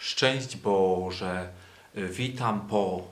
Szczęść Boże, witam po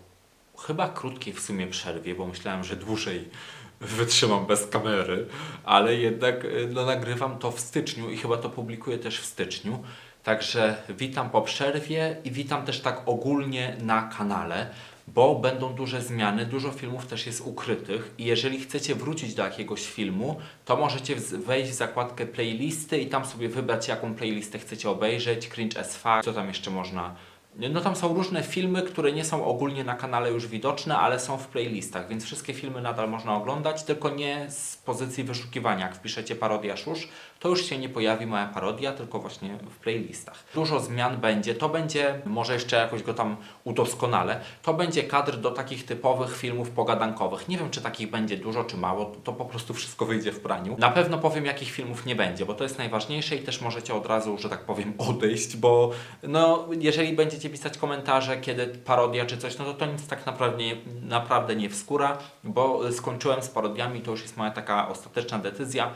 chyba krótkiej w sumie przerwie, bo myślałem, że dłużej wytrzymam bez kamery, ale jednak y, no, nagrywam to w styczniu i chyba to publikuję też w styczniu. Także witam po przerwie i witam też tak ogólnie na kanale, bo będą duże zmiany, dużo filmów też jest ukrytych i jeżeli chcecie wrócić do jakiegoś filmu, to możecie wejść w zakładkę playlisty i tam sobie wybrać jaką playlistę chcecie obejrzeć, cringe as fuck, co tam jeszcze można no tam są różne filmy, które nie są ogólnie na kanale już widoczne, ale są w playlistach, więc wszystkie filmy nadal można oglądać, tylko nie z pozycji wyszukiwania. Jak wpiszecie parodia szusz, to już się nie pojawi moja parodia, tylko właśnie w playlistach. Dużo zmian będzie. To będzie, może jeszcze jakoś go tam udoskonalę, to będzie kadr do takich typowych filmów pogadankowych. Nie wiem, czy takich będzie dużo, czy mało, to po prostu wszystko wyjdzie w praniu. Na pewno powiem, jakich filmów nie będzie, bo to jest najważniejsze i też możecie od razu, że tak powiem, odejść, bo no, jeżeli będziecie pisać komentarze, kiedy parodia czy coś, no to to nic tak naprawdę, naprawdę nie wskóra, bo skończyłem z parodiami, to już jest moja taka ostateczna decyzja.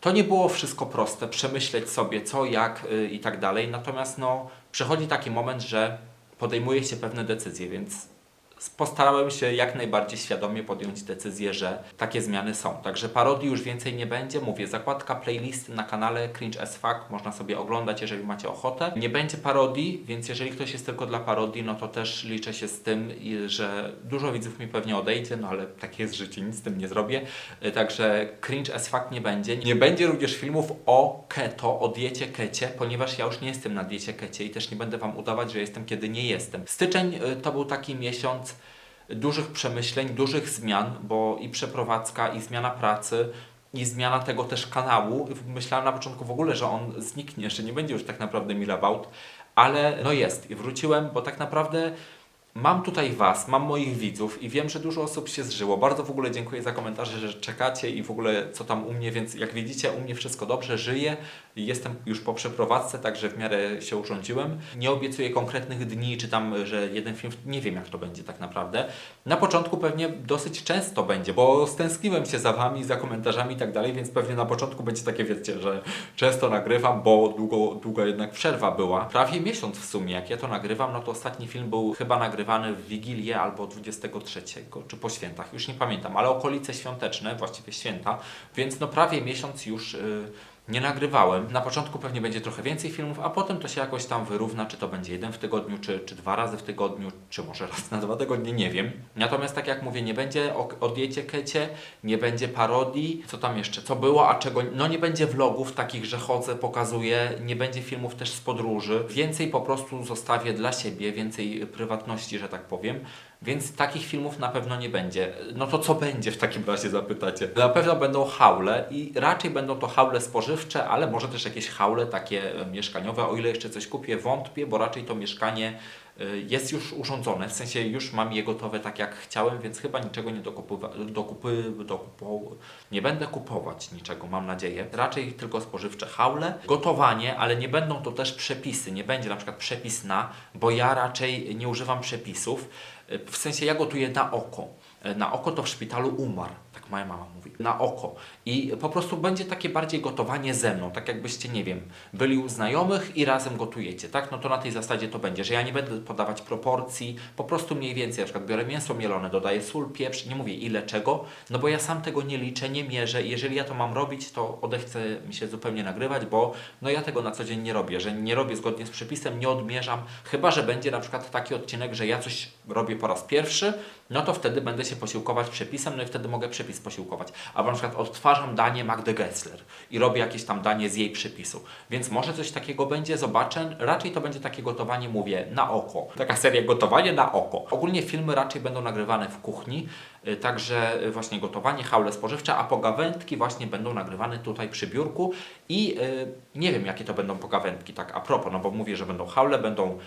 To nie było wszystko proste, przemyśleć sobie co, jak y, i tak dalej, natomiast no, przychodzi taki moment, że podejmuje się pewne decyzje, więc postarałem się jak najbardziej świadomie podjąć decyzję, że takie zmiany są. Także parodii już więcej nie będzie. Mówię, zakładka playlisty na kanale Cringe as Fuck można sobie oglądać, jeżeli macie ochotę. Nie będzie parodii, więc jeżeli ktoś jest tylko dla parodii, no to też liczę się z tym, że dużo widzów mi pewnie odejdzie, no ale takie jest życie, nic z tym nie zrobię. Y, Także Cringe as Fuck nie będzie. Nie będzie również filmów o keto, o diecie kecie, ponieważ ja już nie jestem na diecie kecie i też nie będę Wam udawać, że jestem, kiedy nie jestem. Styczeń y, to był taki miesiąc dużych przemyśleń, dużych zmian, bo i przeprowadzka, i zmiana pracy, i zmiana tego też kanału. Myślałem na początku w ogóle, że on zniknie, że nie będzie już tak naprawdę Milabout, ale no jest i wróciłem, bo tak naprawdę mam tutaj Was, mam moich widzów i wiem, że dużo osób się zżyło. Bardzo w ogóle dziękuję za komentarze, że czekacie i w ogóle co tam u mnie, więc jak widzicie, u mnie wszystko dobrze, żyję. Jestem już po przeprowadzce, także w miarę się urządziłem. Nie obiecuję konkretnych dni, czy tam, że jeden film, nie wiem jak to będzie tak naprawdę. Na początku pewnie dosyć często będzie, bo stęskniłem się za Wami, za komentarzami i tak dalej, więc pewnie na początku będzie takie, wiecie, że często nagrywam, bo długo, długa jednak przerwa była. Prawie miesiąc w sumie, jak ja to nagrywam, no to ostatni film był chyba nagrywany w Wigilię albo 23, czy po świętach, już nie pamiętam, ale okolice świąteczne, właściwie święta, więc no prawie miesiąc już... Yy, nie nagrywałem. Na początku pewnie będzie trochę więcej filmów, a potem to się jakoś tam wyrówna, czy to będzie jeden w tygodniu, czy, czy dwa razy w tygodniu, czy może raz na dwa tygodnie, nie wiem. Natomiast tak jak mówię, nie będzie o, o diecie kecie, nie będzie parodii, co tam jeszcze, co było, a czego, no nie będzie vlogów takich, że chodzę, pokazuję, nie będzie filmów też z podróży. Więcej po prostu zostawię dla siebie, więcej prywatności, że tak powiem. Więc takich filmów na pewno nie będzie. No to co będzie w takim razie zapytacie? Na pewno będą haule i raczej będą to haule spożywcze, ale może też jakieś haule takie mieszkaniowe, o ile jeszcze coś kupię, wątpię, bo raczej to mieszkanie jest już urządzone, w sensie już mam je gotowe tak jak chciałem, więc chyba niczego nie dokupywa, dokupy, dokupu, nie będę kupować niczego, mam nadzieję. Raczej tylko spożywcze haule, gotowanie, ale nie będą to też przepisy, nie będzie na przykład przepis na, bo ja raczej nie używam przepisów, E, w sensie ja gotuję na oko. E, Na oko to w szpitalu umarł, tak moja mama mówi. Na oko. I po prostu będzie takie bardziej gotowanie ze mną, tak jakbyście, nie wiem, byli u znajomych i razem gotujecie, tak? No to na tej zasadzie to będzie, że ja nie będę podawać proporcji, po prostu mniej więcej, na przykład biorę mięso mielone, dodaję sól, pieprz, nie mówię ile czego, no bo ja sam tego nie liczę, nie mierzę jeżeli ja to mam robić, to odechce mi się zupełnie nagrywać, bo no ja tego na co dzień nie robię, że nie robię zgodnie z przepisem, nie odmierzam, chyba, że będzie na przykład taki odcinek, że ja coś robię po raz pierwszy, no to wtedy będę się posiłkować przepisem, no i wtedy mogę przepis posiłkować. Albo na przykład odtwarzam danie Magdy Gessler i robię jakieś tam danie z jej przepisu. Więc może coś takiego będzie, zobaczę. Raczej to będzie takie gotowanie, mówię, na oko. Taka seria gotowanie na oko. Ogólnie filmy raczej będą nagrywane w kuchni, także y, właśnie gotowanie, haule spożywcze, a pogawędki właśnie będą nagrywane tutaj przy biurku i y, nie wiem jakie to będą pogawędki, tak a propos, no bo mówię, że będą haule, będą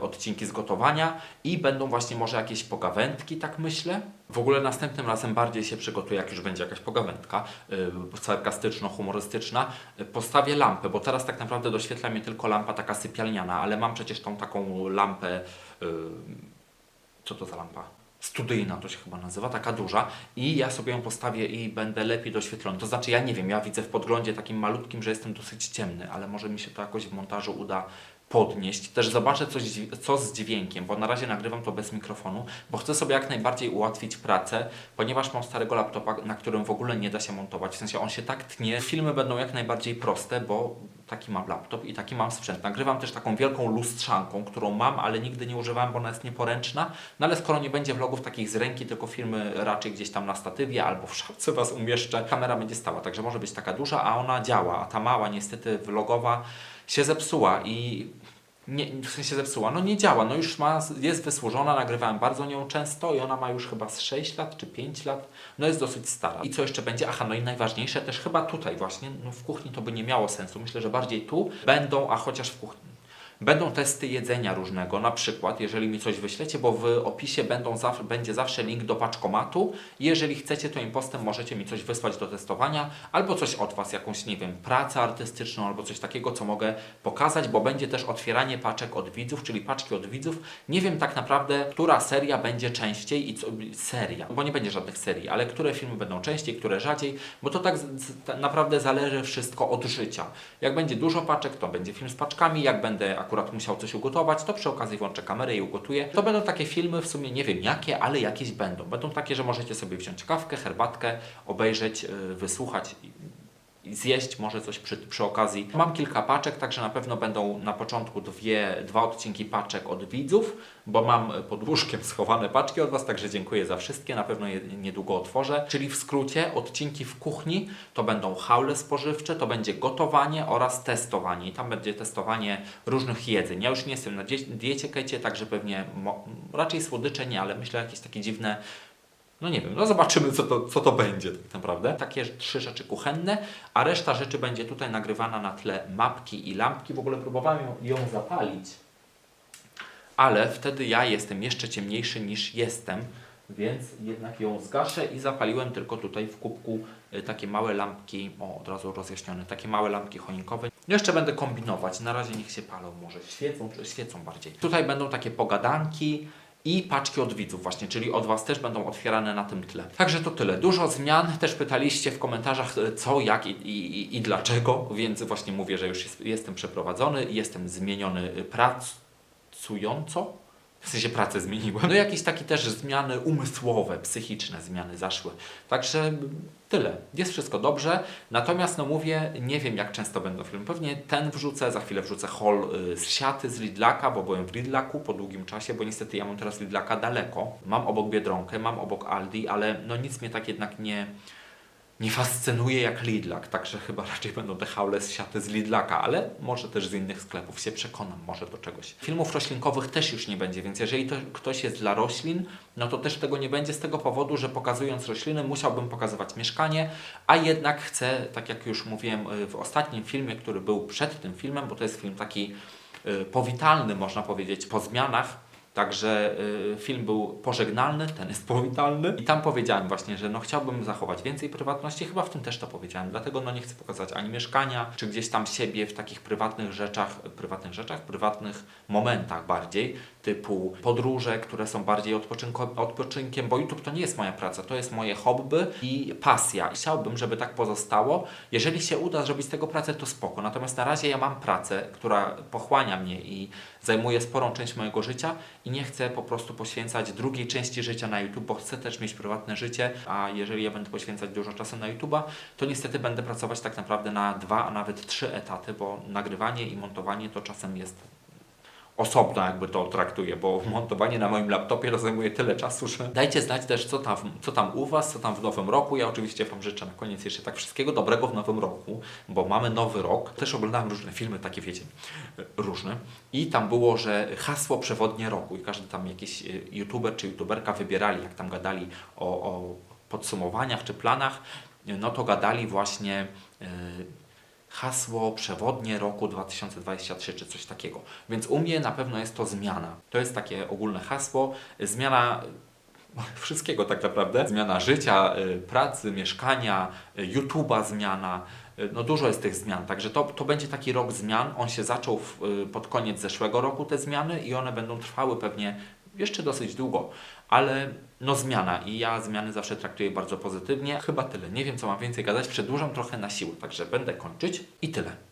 odcinki z gotowania i będą właśnie może jakieś pogawędki, tak myślę. W ogóle następnym razem bardziej się przygotuję, jak już będzie jakaś pogawędka yy, sarkastyczno-humorystyczna. Postawię lampę, bo teraz tak naprawdę doświetla mnie tylko lampa taka sypialniana, ale mam przecież tą taką lampę, co to za lampa? Studyjna to się chyba nazywa, taka duża i ja sobie ją postawię i będę lepiej doświetlony. To znaczy ja nie wiem, ja widzę w podglądzie takim malutkim, że jestem dosyć ciemny, ale może mi się to jakoś w montażu uda podnieść. Też zobaczę coś, co z dźwiękiem, bo na razie nagrywam to bez mikrofonu, bo chcę sobie jak najbardziej ułatwić pracę, ponieważ mam starego laptopa, na którym w ogóle nie da się montować. W sensie on się tak tnie. Filmy będą jak najbardziej proste, bo taki mam laptop i taki mam sprzęt. Nagrywam też taką wielką lustrzanką, którą mam, ale nigdy nie używałem, bo ona jest nieporęczna. No ale skoro nie będzie vlogów takich z ręki, tylko filmy raczej gdzieś tam na statywie albo w szafce Was umieszczę, kamera będzie stała, także może być taka duża, a ona działa, a ta mała niestety vlogowa się zepsuła i nie, w sensie zepsuła, no nie działa, no już ma, jest wysłużona, nagrywałem bardzo nią często i ona ma już chyba z 6 lat czy 5 lat, no jest dosyć stara. I co jeszcze będzie? Aha, no i najważniejsze też chyba tutaj właśnie, no w kuchni to by nie miało sensu, myślę, że bardziej tu będą, a chociaż w kuchni. Będą testy jedzenia różnego, na przykład, jeżeli mi coś wyślecie, bo w opisie będą będzie zawsze link do paczkomatu. Jeżeli chcecie, to impostem możecie mi coś wysłać do testowania, albo coś od Was, jakąś, nie wiem, pracę artystyczną, albo coś takiego, co mogę pokazać, bo będzie też otwieranie paczek od widzów, czyli paczki od widzów. Nie wiem tak naprawdę, która seria będzie częściej i co, seria, bo nie będzie żadnych serii, ale które filmy będą częściej, które rzadziej, bo to tak naprawdę zależy wszystko od życia. Jak będzie dużo paczek, to będzie film z paczkami, jak będę akurat musiał coś ugotować, to przy okazji włączę kamerę i ugotuję. To będą takie filmy, w sumie nie wiem jakie, ale jakieś będą. Będą takie, że możecie sobie wziąć kawkę, herbatkę, obejrzeć, yy, wysłuchać zjeść może coś przy, przy okazji. Mam kilka paczek, także na pewno będą na początku dwie, dwa odcinki paczek od widzów, bo mam pod łóżkiem schowane paczki od Was, także dziękuję za wszystkie, na pewno je niedługo otworzę. Czyli w skrócie odcinki w kuchni to będą haule spożywcze, to będzie gotowanie oraz testowanie i tam będzie testowanie różnych jedzeń. Ja już nie jestem na diecie kecie, także pewnie raczej słodycze nie, ale myślę jakieś takie dziwne no nie wiem, no zobaczymy co to, co to będzie tak naprawdę. Takie trzy rzeczy kuchenne, a reszta rzeczy będzie tutaj nagrywana na tle mapki i lampki. W ogóle próbowałem ją, zapalić, ale wtedy ja jestem jeszcze ciemniejszy niż jestem, więc jednak ją zgaszę i zapaliłem tylko tutaj w kubku y, takie małe lampki, o od razu rozjaśnione, takie małe lampki choinkowe. Jeszcze będę kombinować, na razie niech się palą może, świecą, czy świecą bardziej. Tutaj będą takie pogadanki, i paczki od widzów właśnie, czyli od Was też będą otwierane na tym tle. Także to tyle. Dużo zmian. Też pytaliście w komentarzach co, jak i, i, i dlaczego, więc właśnie mówię, że już jest, jestem przeprowadzony, jestem zmieniony pracująco. W sensie pracę zmieniłem. No jakieś takie też zmiany umysłowe, psychiczne zmiany zaszły. Także tyle. Jest wszystko dobrze. Natomiast no mówię, nie wiem jak często będą filmy. Pewnie ten wrzucę, za chwilę wrzucę haul y, z siaty, z Lidlaka, bo byłem w Lidlaku po długim czasie, bo niestety ja mam teraz Lidlaka daleko. Mam obok Biedronkę, mam obok Aldi, ale no nic mnie tak jednak nie nie fascynuje jak Lidlak, także chyba raczej będą te haule z siaty z Lidlaka, ale może też z innych sklepów się przekonam, może do czegoś. Filmów roślinkowych też już nie będzie, więc jeżeli to ktoś jest dla roślin, no to też tego nie będzie z tego powodu, że pokazując rośliny musiałbym pokazywać mieszkanie, a jednak chcę, tak jak już mówiłem y, w ostatnim filmie, który był przed tym filmem, bo to jest film taki y, powitalny, można powiedzieć, po zmianach, Także y, film był pożegnalny, ten jest powitalny. I tam powiedziałem właśnie, że no chciałbym zachować więcej prywatności, chyba w tym też to powiedziałem. Dlatego no nie chcę pokazać ani mieszkania, czy gdzieś tam siebie w takich prywatnych rzeczach, prywatnych rzeczach, prywatnych momentach bardziej, typu podróże, które są bardziej odpoczynkiem, bo YouTube to nie jest moja praca, to jest moje hobby i pasja. I chciałbym, żeby tak pozostało. Jeżeli się uda zrobić z tego pracę, to spoko. Natomiast na razie ja mam pracę, która pochłania mnie i zajmuje sporą część mojego życia i nie chcę po prostu poświęcać drugiej części życia na YouTube, bo chcę też mieć prywatne życie, a jeżeli ja będę poświęcać dużo czasu na YouTube'a, to niestety będę pracować tak naprawdę na dwa, a nawet trzy etaty, bo nagrywanie i montowanie to czasem jest osobno jakby to traktuję, bo montowanie na moim laptopie to zajmuje tyle czasu, że dajcie znać też co tam, co tam u Was, co tam w nowym roku. Ja oczywiście Wam życzę na koniec jeszcze tak wszystkiego dobrego w nowym roku, bo mamy nowy rok. Też oglądałem różne filmy, takie wiecie, różne. I tam było, że hasło przewodnie roku i każdy tam jakiś y, youtuber czy youtuberka wybierali, jak tam gadali o, o podsumowaniach czy planach, no to gadali właśnie y, hasło przewodnie roku 2023 czy coś takiego. Więc u mnie na pewno jest to zmiana. To jest takie ogólne hasło. Zmiana wszystkiego tak naprawdę. Zmiana życia, y, pracy, mieszkania, y, YouTube'a zmiana. Y, No dużo jest tych zmian, także to, to będzie taki rok zmian. On się zaczął w, pod koniec zeszłego roku te zmiany i one będą trwały pewnie jeszcze dosyć długo, ale no zmiana i ja zmiany zawsze traktuję bardzo pozytywnie. Chyba tyle. Nie wiem co mam więcej gadać, przedłużam trochę na siłę, także będę kończyć i tyle.